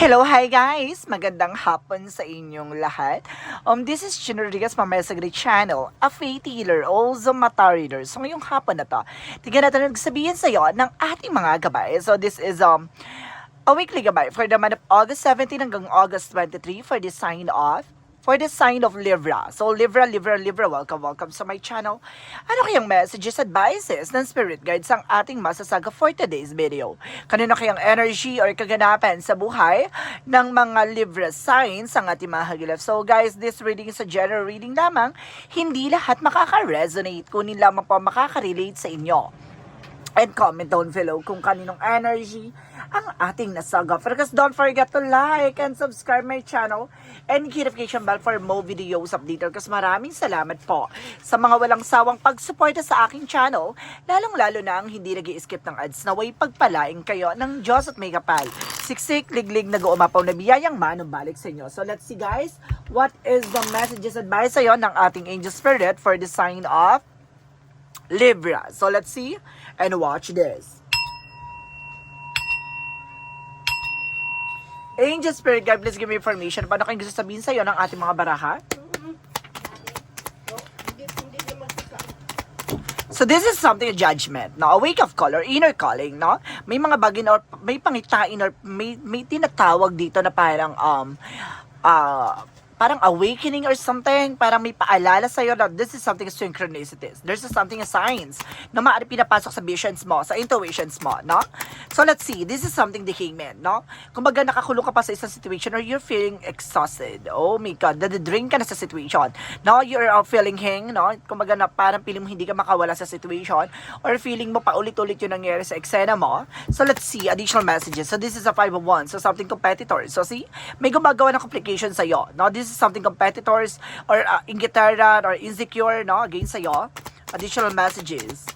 Hello, hi guys! Magandang hapon sa inyong lahat. Um, this is Gina Rodriguez from my Channel, a faith healer, also mata reader. So ngayong hapon na to, tignan natin ang sabihin sa iyo ng ating mga gabay. So this is um, a weekly gabay for the month of August 17 hanggang August 23 for the sign off for the sign of Libra. So, Libra, Libra, Libra, welcome, welcome sa my channel. Ano kayang messages, advices ng spirit guides ang ating masasaga for today's video? Kanino kayang energy or kaganapan sa buhay ng mga Libra signs ang ating mahagilap? So, guys, this reading is a general reading lamang. Hindi lahat makaka-resonate, kunin lamang po makaka-relate sa inyo and comment down below kung kaninong energy ang ating nasaga. Because don't forget to like and subscribe my channel and notification bell for more videos updated. Kasi maraming salamat po sa mga walang sawang pagsuporta sa aking channel, lalong-lalo na ang hindi nag skip ng ads na way pagpalaing kayo ng Diyos at may kapal. Siksik, liglig, nag-uumapaw na biyayang manubalik sa inyo. So let's see guys, what is the messages advice sa'yo ng ating angel spirit for the sign of Libra. So let's see and watch this. Angel Spirit Guide, please give me information. Paano kayong gusto sabihin sa'yo ng ating mga baraha? So this is something a judgment, no? A wake of call or inner calling, no? May mga bagay or may pangitain or may may tinatawag dito na parang um uh, parang awakening or something, parang may paalala sa iyo na this is something synchronicities. There's something signs na maaari pinapasok sa visions mo, sa intuitions mo, no? So let's see, this is something the hangman, no? Kumbaga nakakulong ka pa sa isang situation or you're feeling exhausted. Oh my God, drink ka na sa situation. No, you're uh, feeling hang, no? Kumbaga na parang feeling mo hindi ka makawala sa situation or feeling mo paulit-ulit yung nangyari sa eksena mo. So let's see, additional messages. So this is a 5 of wands, so something competitor. So see, may gumagawa ng complication sa iyo, no? This is something competitors or uh, ingitaran or insecure, no? Against sa iyo. Additional messages.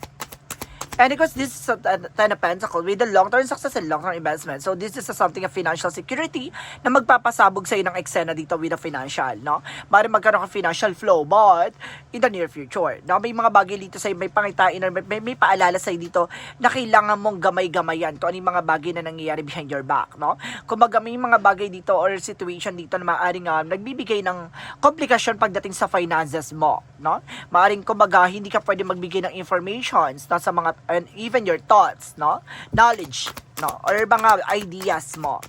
And because this is a Ten of Pentacles with the long-term success and long-term investment. So this is a something of financial security na magpapasabog sa ng eksena dito with the financial, no? Bari magkaroon ka financial flow, but in the near future, no? May mga bagay dito sa may pangitain may, may, may paalala sa dito na kailangan mong gamay-gamayan kung ano yung mga bagay na nangyayari behind your back, no? Kumbaga may mga bagay dito or situation dito na maaaring uh, nagbibigay ng komplikasyon pagdating sa finances mo, no? Maaring kumbaga hindi ka pwede magbigay ng informations no, sa mga and even your thoughts, no? Knowledge, no? Or mga ideas mo.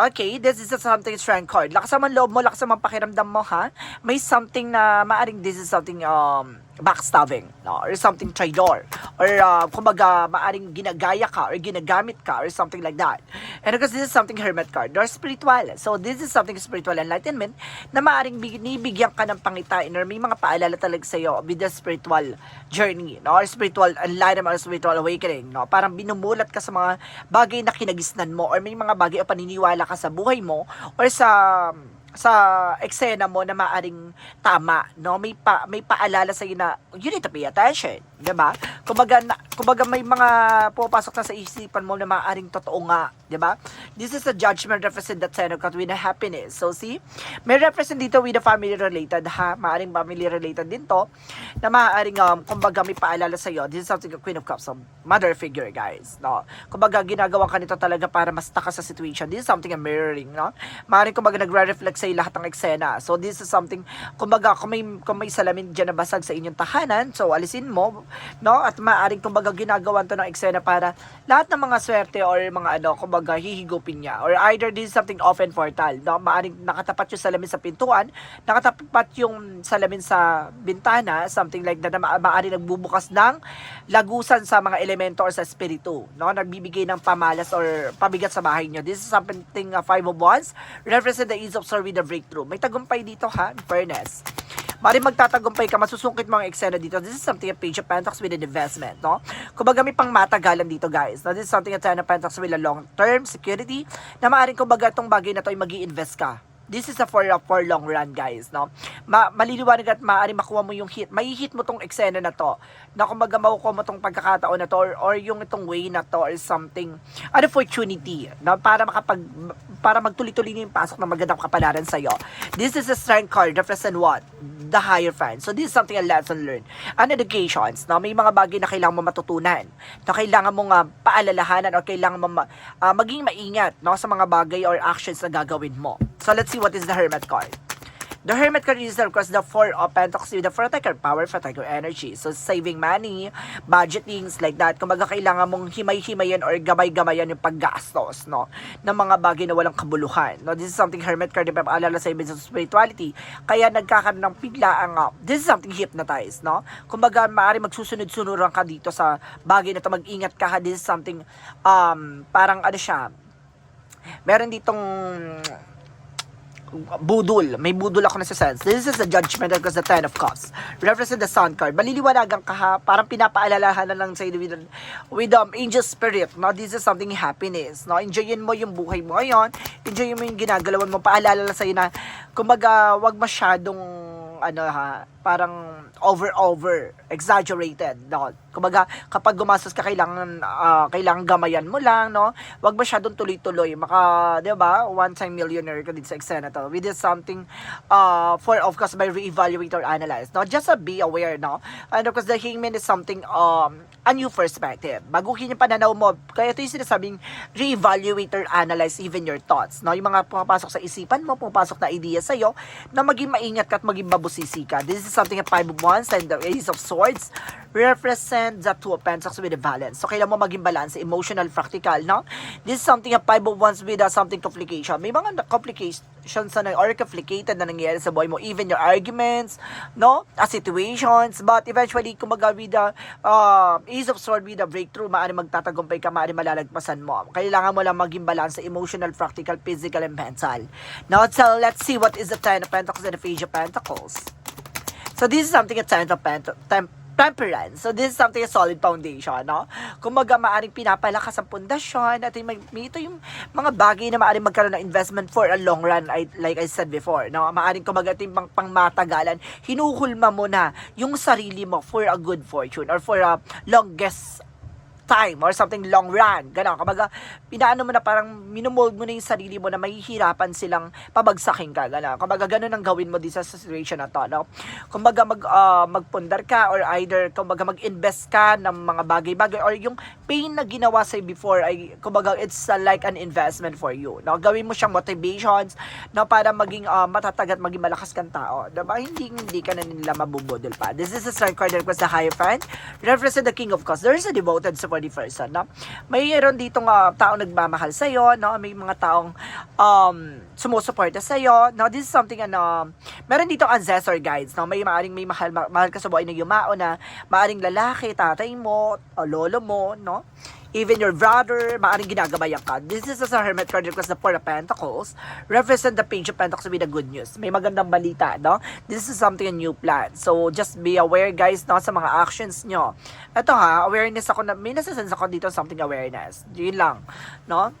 Okay, this is a something strength card. Lakas naman loob mo, lakas naman pakiramdam mo, ha? May something na maaring this is something um backstabbing, no? Or something traitor. Or uh, kumbaga, maaring ginagaya ka or ginagamit ka or something like that. And because this is something hermit card, or spiritual. So this is something spiritual enlightenment na maaring binibigyan ka ng pangitain or may mga paalala talaga sa iyo with the spiritual journey, no? Or spiritual enlightenment or spiritual awakening, no? Parang binumulat ka sa mga bagay na kinagisnan mo or may mga bagay o paniniwala ka sa buhay mo or sa sa eksena mo na maaring tama, no? May pa, may paalala sa na you need to pay attention, 'di ba? Kumbaga kumbaga may mga pupasok na sa isipan mo na maaring totoo nga, 'di ba? This is a judgment represent that sign of God with a happiness. So see, may represent dito with a family related ha, maaring family related din to na maaring um, kumbaga may paalala sa iyo. This is something a Queen of Cups, a mother figure, guys, no? Kumbaga ginagawa ka nito talaga para mas takas sa situation. This is something a mirroring, no? Maaring kumbaga nagre-reflect sa lahat ng eksena. So this is something, kumbaga kung may, kung may salamin dyan na basag sa inyong tahanan, so alisin mo, no? At maaring kumbaga ginagawa to ng eksena para lahat ng mga swerte or mga ano, kumbaga hihigupin niya. Or either this is something open portal, no? Maaring nakatapat yung salamin sa pintuan, nakatapat yung salamin sa bintana, something like that, na ma- maaring nagbubukas ng lagusan sa mga elemento or sa espiritu, no? Nagbibigay ng pamalas or pabigat sa bahay niyo. This is something uh, five of wands, represent the ease of serving the breakthrough. May tagumpay dito ha, in fairness. Mari magtatagumpay ka, masusungkit mga eksena dito. This is something a page of pentacles with an investment, no? Kumbaga may pang matagalan dito, guys. No? This is something a ten of pentacles with a long-term security na maaaring kumbaga itong bagay na to ay mag invest ka this is a for, for long run guys no Ma, maliliwanag at maaari makuha mo yung hit may hit mo tong eksena na to na kumbaga makukuha mo tong pagkakataon na to or, or yung itong way na to or something an opportunity no para makapag para magtuloy-tuloy yung pasok ng magandang kapalaran sa iyo this is a strength card represent what the higher fan. So, this is something a lesson learned. An educations, no? May mga bagay na kailangan mo matutunan. Na kailangan mong uh, paalalahanan or kailangan mo ma- ah, maging maingat, no? Sa mga bagay or actions na gagawin mo. So, let's see what is the Hermit card. The Hermit card is of course the Four of Pentacles with the Protector Power, Protector Energy. So, saving money, budgetings, like that. Kung kailangan mong himay-himayan or gamay-gamayan yung paggastos, no? Ng mga bagay na walang kabuluhan. No? This is something Hermit card na paalala sa ibig sa spirituality. Kaya nagkakaroon ng biglaang, uh, this is something hypnotized, no? Kumbaga, maaari magsusunod-sunuran ka dito sa bagay na to. Mag-ingat ka. This is something, um, parang ano siya, meron ditong budol. May budol ako na sa sense. This is the judgment because the ten of cups. Represent the sun card. Maliliwanagan ka ha. Parang pinapaalalahan na lang sa with, with um, angel spirit. No? This is something happiness. No? Enjoyin mo yung buhay mo ngayon. Enjoyin mo yung ginagalawan mo. Paalala lang sa'yo na kumbaga wag masyadong ano ha, parang over-over, exaggerated, no? Kumbaga, kapag gumastos ka, kailangan, ah, kailangan gamayan mo lang, no? Wag masyadong tuloy-tuloy. Maka, di ba, one-time millionaire ka din sa eksena to. We did something, uh, for, of course, by re-evaluate or analyze, no? Just uh, be aware, no? And of course, the hangman is something, um, a new perspective. Baguhin yung pananaw mo. Kaya ito yung sinasabing re-evaluate or analyze even your thoughts, no? Yung mga pumapasok sa isipan mo, pumapasok na idea sa'yo, na maging maingat ka at maging mabusisi ka. This is something a five of wands and the ace of swords represent the two of pentacles with a balance. So, kailangan mo maging balance, emotional, practical, no? This is something a five of wands with a something complication. May mga complications na or complicated na nangyayari sa buhay mo, even your arguments, no? A situations, but eventually, kumaga with the uh, ace of sword with the breakthrough, maaari magtatagumpay ka, maaari malalagpasan mo. Kailangan mo lang maging balance emotional, practical, physical, and mental. Now, so let's see what is the ten of pentacles and the page of pentacles. So this is something a ten of pent- tem- temperance. So this is something a solid foundation, no? Kumbaga maaring pinapalakas ang pundasyon at may, ito yung mga bagay na maaring magkaroon ng investment for a long run, I, like I said before, no? Maaring kumbaga ito yung pang, pangmatagalan. Hinuhulma mo na yung sarili mo for a good fortune or for a longest time or something long run. Ganon. Kumbaga, pinaano mo na parang minumold mo na yung sarili mo na mahihirapan silang pabagsakin ka. Ganon. Kumbaga, ganon ang gawin mo din sa situation na to. No? Kumbaga, mag, ah, magpundar ka or either, kumbaga, mag-invest ka ng mga bagay-bagay or yung pain na ginawa sa'yo before ay, kumbaga, it's uh, like an investment for you. No? Gawin mo siyang motivations no, para maging ah, matatag at maging malakas kang tao. Diba? Hindi, hindi ka na nila mabubudol pa. This is a strike card was the Hierophant. Represent the King of Cups. There is a devoted support person, no? Mayroon ditong uh, taong nagmamahal sa iyo, no? May mga taong um sumusuporta sa iyo, no? This is something ano, meron dito ancestor guides, no? May maaring may mahal ma- mahal ka sa buhay na yumao na maaring lalaki, tatay mo, o lolo mo, no? Even your brother, maaring ginagabayan ka. This is a Hermit card because the Four of Pentacles represent the Page of Pentacles with the good news. May magandang balita, no? This is something a new plan. So, just be aware, guys, no, sa mga actions nyo. Ito ha, awareness ako na, may nasasense ako dito something awareness. Yun lang, no?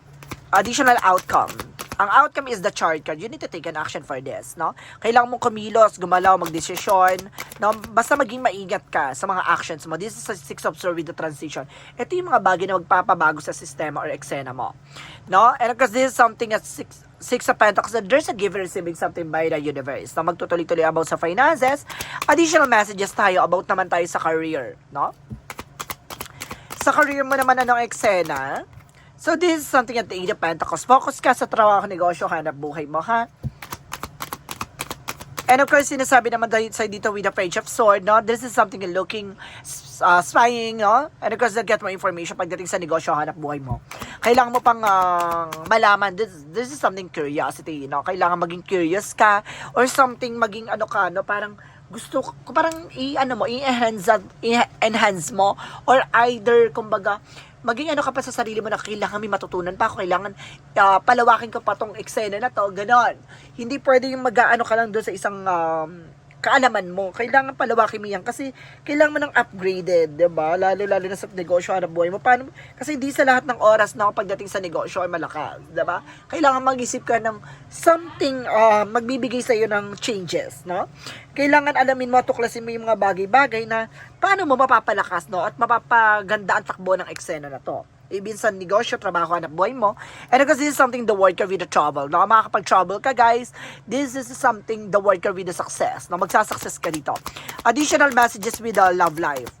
Additional outcome. Ang outcome is the chart card. You need to take an action for this, no? Kailangan mong kumilos, gumalaw, magdesisyon, no? Basta maging maingat ka sa mga actions mo. This is a six of swords with the transition. Ito yung mga bagay na magpapabago sa sistema or eksena mo. No? And because this is something at six, six of pentacles, there's a give and receiving something by the universe. Na magtutuloy-tuloy about sa finances. Additional messages tayo about naman tayo sa career, no? Sa career mo naman anong eksena? So this is something at the Eight of Pentacles. Focus ka sa trabaho, negosyo, hanap buhay mo, ha? And of course, sinasabi naman dahil sa dito with the Page of Sword, no? This is something you're looking, uh, spying, no? And of course, they'll get more information pagdating sa negosyo, hanap buhay mo. Kailangan mo pang uh, malaman, this, this is something curiosity, no? Kailangan maging curious ka or something maging ano ka, no? Parang gusto ko parang i ano mo i-enhance i-enhance mo or either kumbaga maging ano ka pa sa sarili mo na kailangan may matutunan pa ako, kailangan uh, palawakin ko pa tong eksena na to, ganon. Hindi pwede yung mag-ano ka lang doon sa isang um, kaalaman mo. Kailangan palawakin mo yan kasi kailangan mo ng upgraded, 'di ba? Lalo lalo na sa negosyo hanap buhay mo. Paano kasi hindi sa lahat ng oras na pagdating sa negosyo ay malakas, 'di ba? Kailangan mag-isip ka ng something uh, magbibigay sa iyo ng changes, no? Kailangan alamin mo, tuklasin mo yung mga bagay-bagay na paano mo mapapalakas, no? At mapapaganda ang takbo ng eksena na to. Even sa negosyo, trabaho, hanap buhay mo. And because this is something the word ka with the trouble. No, makakapag-trouble ka, guys. This is something the word ka with the success. No, magsasuccess ka dito. Additional messages with the love life.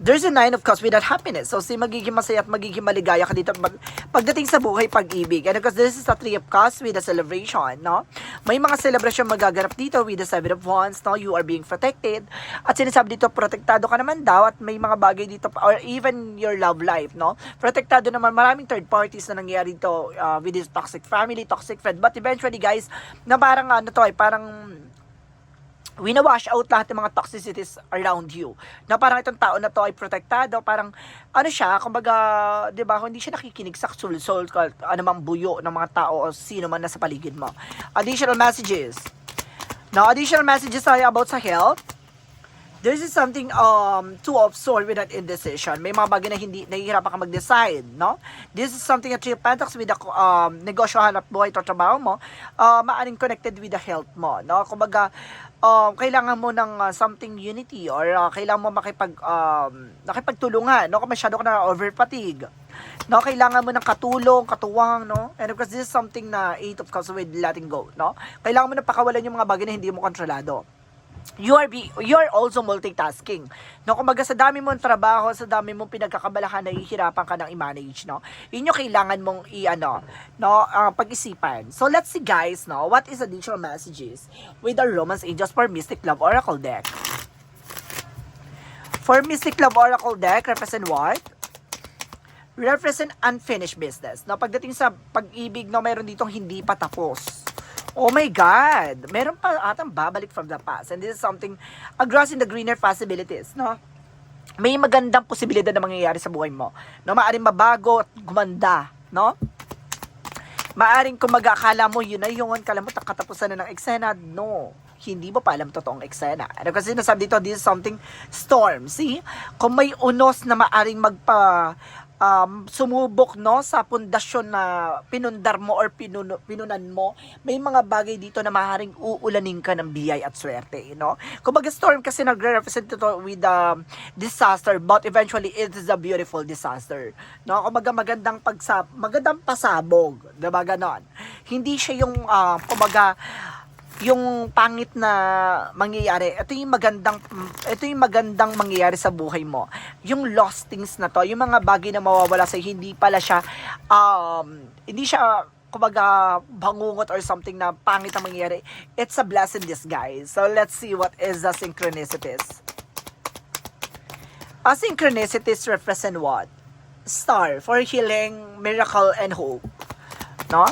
There's a nine of cups with that happiness. So, si magiging masaya at magiging maligaya ka dito pag- pagdating sa buhay, pag-ibig. And because this is a three of cups with a celebration, no? May mga celebration magaganap dito with the seven of wands, no? You are being protected. At sinasabi dito, protektado ka naman daw at may mga bagay dito, or even your love life, no? Protektado naman, maraming third parties na nangyayari dito uh, with this toxic family, toxic friend. But eventually, guys, na parang ano to, eh, parang winawash out lahat ng mga toxicities around you. Na parang itong tao na to ay protektado, parang ano siya, kumbaga, 'di ba, hindi siya nakikinig sa soul soul ano mang buyo ng mga tao o sino man nasa paligid mo. Additional messages. Now, additional messages tayo about sa health. This is something um two of sword with an indecision. May mga bagay na hindi nahihirapan ka mag-decide, no? This is something a three of pentacles with the um, negosyo, hanap buhay, to trabaho mo, uh, maaring connected with the health mo, no? Kumbaga, um, kailangan mo ng uh, something unity or uh, kailangan mo makipag um, nakipagtulungan, no? Kung masyado ka na over fatigue. No, kailangan mo ng katulong, katuwang, no? And because this is something na eight of cups with letting go, no? Kailangan mo na pakawalan yung mga bagay na hindi mo kontrolado you are be, you are also multitasking. No, kumbaga sa dami mong trabaho, sa dami mong pinagkakabalahan, nahihirapan ka ng i-manage, no? Yung kailangan mong i-ano, no, uh, pag-isipan. So let's see guys, no, what is additional messages with the Romance Angels for Mystic Love Oracle deck? For Mystic Love Oracle deck, represent what? Represent unfinished business. No, pagdating sa pag-ibig, no, meron ditong hindi pa tapos. Oh my God! Meron pa atang babalik from the past. And this is something, a grass in the greener possibilities, no? May magandang posibilidad na mangyayari sa buhay mo. No, maaring mabago at gumanda, no? Maaring kung mag-akala mo, yun na yun, kala mo katapusan na ng eksena, no. Hindi mo pa alam totoong eksena. Ano kasi nasabi dito, this is something storm. See? Kung may unos na maaring magpa um, sumubok no sa pundasyon na pinundar mo or pinuno, pinunan mo, may mga bagay dito na maaaring uulanin ka ng biyay at swerte, no? Kumbaga storm kasi nagre-represent ito with um, disaster, but eventually it is a beautiful disaster, no? Kumbaga magandang pagsa magandang pasabog, 'di ba ganon? Hindi siya yung uh, kumbaga yung pangit na mangyayari, ito yung magandang ito yung magandang mangyayari sa buhay mo. Yung lost things na to, yung mga bagay na mawawala sa hindi pala siya um hindi siya kumbaga bangungot or something na pangit ang mangyayari. It's a blessing disguise. So let's see what is the synchronicities. A synchronicities represent what? Star for healing, miracle, and hope. No?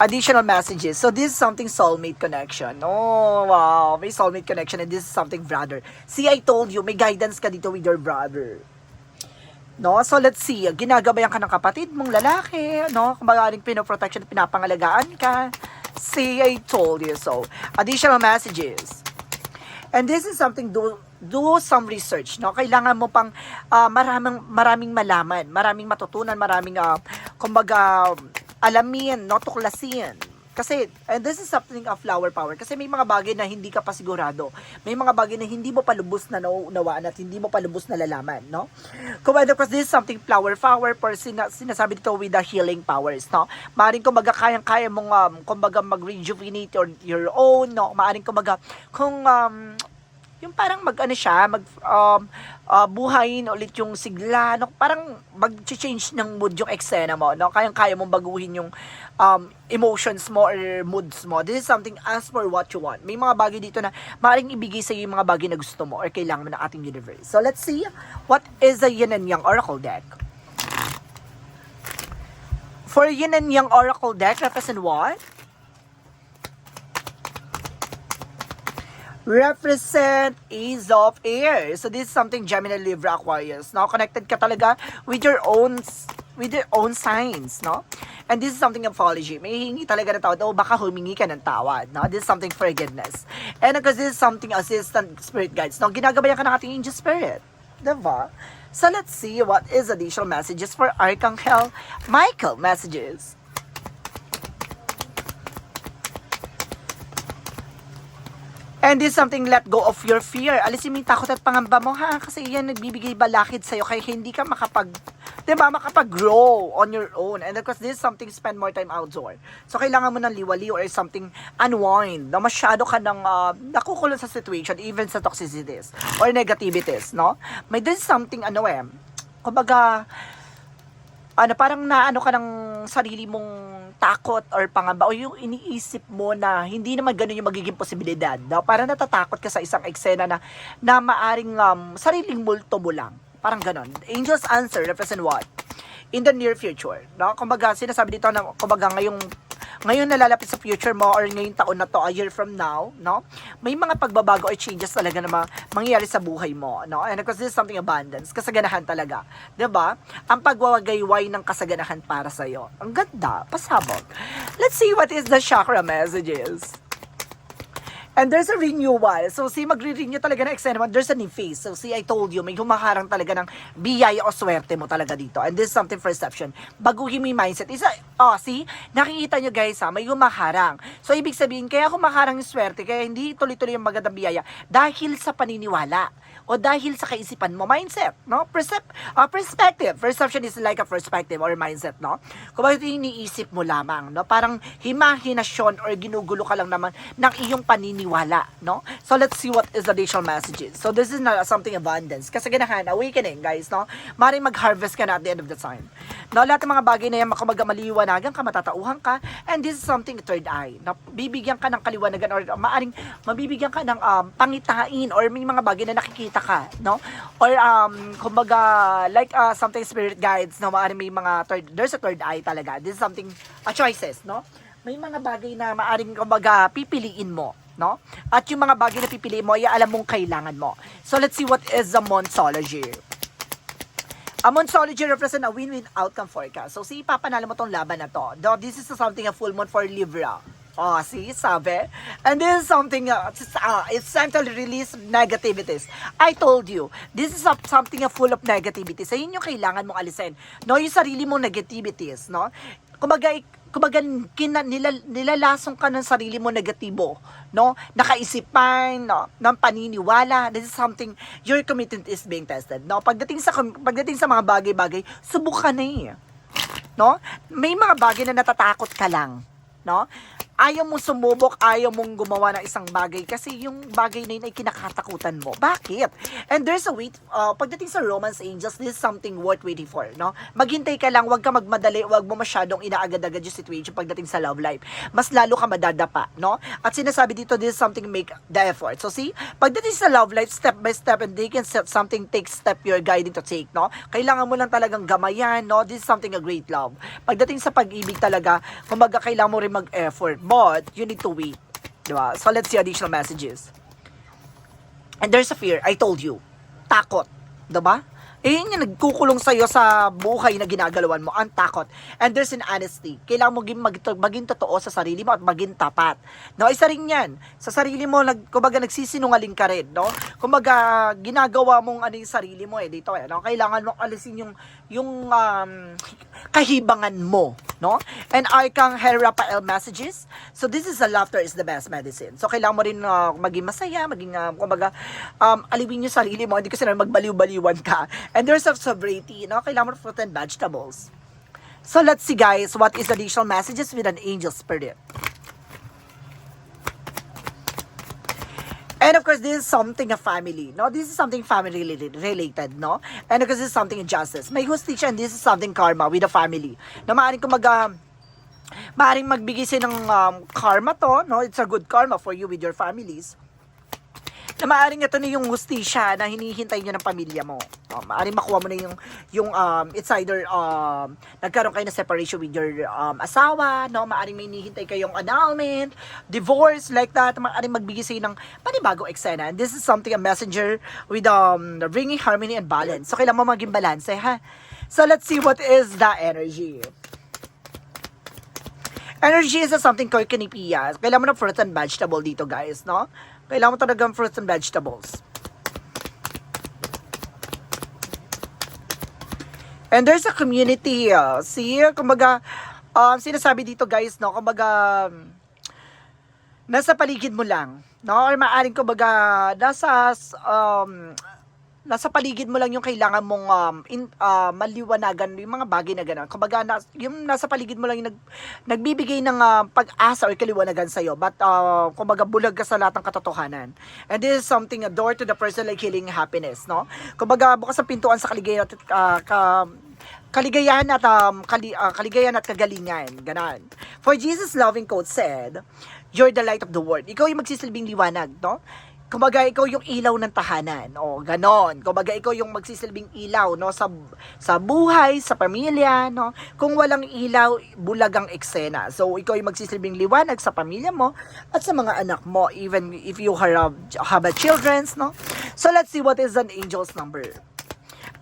Additional messages. So this is something soulmate connection. Oh, wow. May soulmate connection and this is something brother. See, I told you, may guidance ka dito with your brother. No? So let's see. Ginagabayan ka ng kapatid mong lalaki. No? Kung magaling pinoprotection pinapangalagaan ka. See, I told you so. Additional messages. And this is something do do some research, no? Kailangan mo pang uh, maraming maraming malaman, maraming matutunan, maraming uh, kumbaga alamin, no, tuklasin. Kasi, and this is something of flower power. Kasi may mga bagay na hindi ka pa sigurado. May mga bagay na hindi mo pa lubos na nauunawaan at hindi mo pa lubos na lalaman, no? Kung because this is something flower power for sina, sinasabi dito with the healing powers, no? Maaring kumbaga kayang-kaya mong, um, kumbaga mag-rejuvenate your, your own, no? Maaring kumbaga, kung, um, yung parang mag ano siya, mag um, uh, buhayin ulit yung sigla, no? parang mag-change ng mood yung eksena mo, no? Kayang-kaya mong baguhin yung um, emotions mo or moods mo. This is something as for what you want. May mga bagay dito na maaaring ibigay sa iyo yung mga bagay na gusto mo or kailangan mo ng ating universe. So let's see what is the Yin and Yang Oracle deck. For Yin and Yang Oracle deck, represent what? Represent Ace of Air. So this is something Gemini, Libra, Aquarius. No, connected ka talaga with your own with your own signs, no? And this is something apology. May hingi talaga na tawad. O baka humingi ka ng tawad, no? This is something forgiveness. And because this is something assistant spirit guides, no? Ginagabayan ka ng ating angel spirit. Diba? So let's see what is additional messages for Archangel Michael messages. And this is something let go of your fear. Alisin mo yung takot at pangamba mo ha. Kasi yan nagbibigay balakid sa'yo. Kaya hindi ka makapag... 'di ba, makapag-grow on your own. And of course, this is something spend more time outdoor. So, kailangan mo ng liwali or something unwind, na masyado ka ng uh, nakukulong sa situation, even sa toxicities or negativities, no? May this is something, ano eh, kumbaga, ano, parang naano ka ng sarili mong takot or pangamba o yung iniisip mo na hindi naman ganun yung magiging posibilidad. No? Parang natatakot ka sa isang eksena na, na maaring um, sariling multo mo lang. Parang ganun. Angel's answer represent what? In the near future. No? Kumbaga, sinasabi dito na kumbaga ngayong ngayon nalalapit sa future mo or ngayong taon na to, a year from now, no? May mga pagbabago or changes talaga na ma- mangyayari sa buhay mo, no? And of course, this is something abundance, kasaganahan talaga. 'Di ba? Ang pagwawagayway ng kasaganahan para sa iyo. Ang ganda, pasabog. Let's see what is the chakra messages. And there's a renewal. So, see, magre-renew talaga ng mo. There's a new phase. So, see, I told you, may humaharang talaga ng biyaya o swerte mo talaga dito. And this is something perception. Baguhin mo yung mindset. Isa, oh, see, nakikita nyo guys ha, may humaharang. So, ibig sabihin, kaya humaharang yung swerte, kaya hindi tuloy-tuloy yung magandang biyaya dahil sa paniniwala o dahil sa kaisipan mo, mindset, no? Percep uh, perspective. Perception is like a perspective or mindset, no? Kung bakit iniisip mo lamang, no? Parang himahinasyon or ginugulo ka lang naman ng iyong paniniwala, no? So, let's see what is the additional messages. So, this is not something abundance. Kasi ganahan, awakening, guys, no? Maring mag-harvest ka na at the end of the time. No, lahat ng mga bagay na yan, makabaga maliwanagan ka, matatauhan ka, and this is something third eye. Na bibigyan ka ng kaliwanagan or maaring mabibigyan ka ng um, pangitain or may mga bagay na nakikita ka, no? Or um, kumbaga, like uh, something spirit guides, no? Maaring may mga third, there's a third eye talaga. This is something, uh, choices, no? May mga bagay na maaring kumbaga pipiliin mo, no? At yung mga bagay na pipiliin mo, ay alam mong kailangan mo. So let's see what is the Monsology. A Monsology represent a win-win outcome forecast. So, si ipapanalo mo tong laban na to. Though this is something a full moon for Libra. Oh, see, sabi? And this is something, uh, it's, uh, it's time release negativities. I told you, this is a, something a full of negativities. So, yun yung kailangan mong alisin. No, yung sarili mong negativities, no? Kumbaga, kumbaga kina, nilal, nilalasong ka ng sarili mo negatibo, no? Nakaisipan, no? Ng paniniwala. This is something, your commitment is being tested, no? Pagdating sa, pagdating sa mga bagay-bagay, subukan na eh. No? May mga bagay na natatakot ka lang, no? Ayaw mong sumubok, ayaw mong gumawa ng isang bagay kasi yung bagay na yun ay kinakatakutan mo. Bakit? And there's a wait, uh, pagdating sa romance angels, this is something worth waiting for, no? Maghintay ka lang, wag ka magmadali, wag mo masyadong inaagad-agad yung situation pagdating sa love life. Mas lalo ka madadapa, no? At sinasabi dito, this is something make the effort. So see, pagdating sa love life, step by step, and they can set something, take step you're guiding to take, no? Kailangan mo lang talagang gamayan, no? This is something a great love. Pagdating sa pag-ibig talaga, kumaga kailangan mo rin mag-effort, but you need to wait. Diba? So let's see additional messages. And there's a fear, I told you. Takot. Diba? Eh, yun yung nagkukulong sa'yo sa buhay na ginagalawan mo, ang takot. And there's an honesty. Kailangan mo maging, mag- maging totoo sa sarili mo at maging tapat. No, isa rin yan. Sa sarili mo, nag, kumbaga nagsisinungaling ka rin, no? Kumbaga, ginagawa mong ano yung sarili mo eh, dito eh, no? Kailangan mong alisin yung, yung um, kahibangan mo, no? And Arcang Herapael messages. So, this is a laughter is the best medicine. So, kailangan mo rin uh, maging masaya, maging, uh, kumbaga, um, aliwin yung sarili mo, hindi kasi na magbaliw-baliwan ka. And there's a sobriety, no? Kailangan mo fruit and vegetables. So, let's see guys, what is additional messages with an angel spirit. And of course, this is something a family, no? This is something family related, no? And of course, this is something justice. May justisya and this is something karma with the family. Na maaaring kumaga, maaaring magbigay sila ng um, karma to, no? It's a good karma for you with your families. Na maaaring ito na yung justisya na hinihintay nyo ng pamilya mo. No? Maaaring makuha mo na yung, yung um, it's either um, nagkaroon kayo ng separation with your um, asawa, no? Maaaring may hinihintay kayong annulment, divorce, like that. Maaaring magbigay sa'yo ng panibagong eksena. And this is something, a messenger with um, bringing harmony and balance. So, kailangan mo maging balance, ha? So, let's see what is the energy. Energy is something ko kinipiya. Kailangan mo ng fruits and vegetable dito, guys, no? Kailangan mo talagang fruits and vegetables. And there's a community, uh, see, kumbaga, um, sinasabi dito guys, no, kumbaga, um, nasa paligid mo lang, no, or maaring kumbaga, nasa, um, nasa paligid mo lang yung kailangan mong um, in, ah, maliwanagan yung mga bagay na gano'n. Kumbaga, na, yung nasa paligid mo lang yung nag, nagbibigay ng ah, pag-asa or kaliwanagan sa'yo. But, uh, kumbaga, bulag ka sa lahat ng katotohanan. And this is something, a door to the person like healing happiness, no? Kumbaga, bukas ang pintuan sa kaligayahan at ah, ka, kaligayahan at um, kali, ah, kaligayahan at kagalingan. Ganon. For Jesus' loving quote said, You're the light of the world. Ikaw yung magsisilbing liwanag, no? Kumbaga, ikaw yung ilaw ng tahanan. O, ganon. Kumbaga, ikaw yung magsisilbing ilaw, no? Sa, sa buhay, sa pamilya, no? Kung walang ilaw, bulag ang eksena. So, ikaw yung magsisilbing liwanag sa pamilya mo at sa mga anak mo, even if you have, have a children's, no? So, let's see what is an angel's number.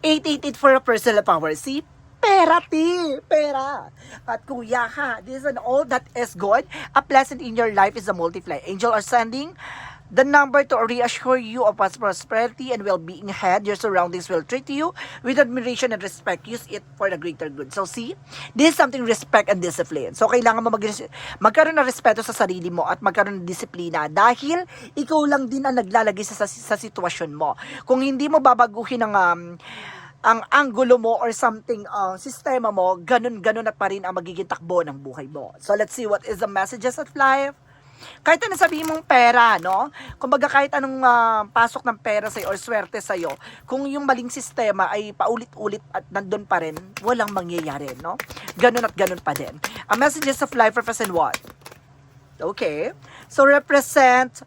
888 for a personal power. See? Pera, ti! Pera! At kuya ha, this is an all that is good. A pleasant in your life is a multiply. Angel are sending the number to reassure you of prosperity and well-being ahead. Your surroundings will treat you with admiration and respect. Use it for the greater good. So see, this is something respect and discipline. So kailangan mo mag magkaroon ng respeto sa sarili mo at magkaroon ng disiplina dahil ikaw lang din ang naglalagay sa, sa, sa sitwasyon mo. Kung hindi mo babaguhin ang um, ang anggulo mo or something uh, sistema mo, ganun-ganun at pa rin ang magiging takbo ng buhay mo. So let's see what is the messages of life. Kahit ano sabihin mong pera, no? Kumbaga kahit anong ah, pasok ng pera sa'yo or swerte sa'yo, kung yung maling sistema ay paulit-ulit at nandun pa rin, walang mangyayari, no? Ganun at ganun pa din. Ang messages of life represent what? Okay. So represent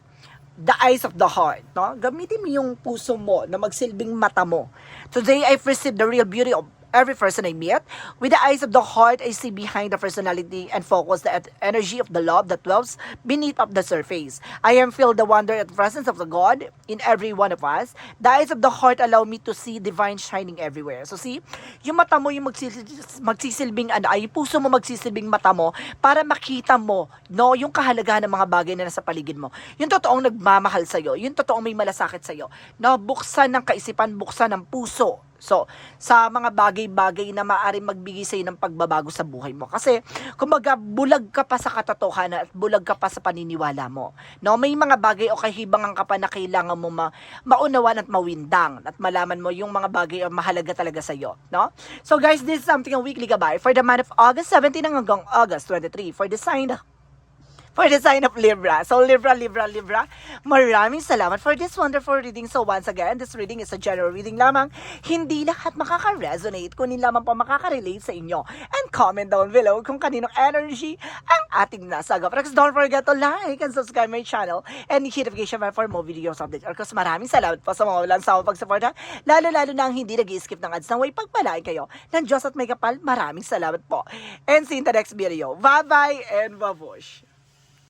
the eyes of the heart, no? Gamitin mo yung puso mo na magsilbing mata mo. Today, I perceive the real beauty of every person I meet. With the eyes of the heart, I see behind the personality and focus the energy of the love that dwells beneath of the surface. I am filled the wonder and presence of the God in every one of us. The eyes of the heart allow me to see divine shining everywhere. So see, yung mata mo yung magsisil- magsisilbing ano, ay puso mo magsisilbing mata mo para makita mo no yung kahalagahan ng mga bagay na nasa paligid mo. Yung totoong nagmamahal sa yung totoong may malasakit sa iyo. No, buksan ng kaisipan, buksan ng puso. So, sa mga bagay-bagay na maaaring magbigay sa'yo ng pagbabago sa buhay mo. Kasi, kumbaga, bulag ka pa sa katotohanan at bulag ka pa sa paniniwala mo. No, may mga bagay o kahibangan ka pa na kailangan mo ma maunawan at mawindang at malaman mo yung mga bagay ang mahalaga talaga sa'yo. No? So, guys, this is something a weekly gabay for the month of August 17 hanggang August 23 for the sign for the sign of Libra. So, Libra, Libra, Libra, maraming salamat for this wonderful reading. So, once again, this reading is a general reading lamang. Hindi lahat makaka-resonate, kunin lamang pa makaka-relate sa inyo. And comment down below kung kaninong energy ang ating nasagap. But don't forget to like and subscribe my channel and hit notification bell for more videos updates. Of course, maraming salamat po sa mga walang sawa pagsuporta. Lalo-lalo na ang hindi nag-skip ng ads na way pagpalain kayo ng Diyos at may kapal. Maraming salamat po. And see you in the next video. Bye-bye and babush!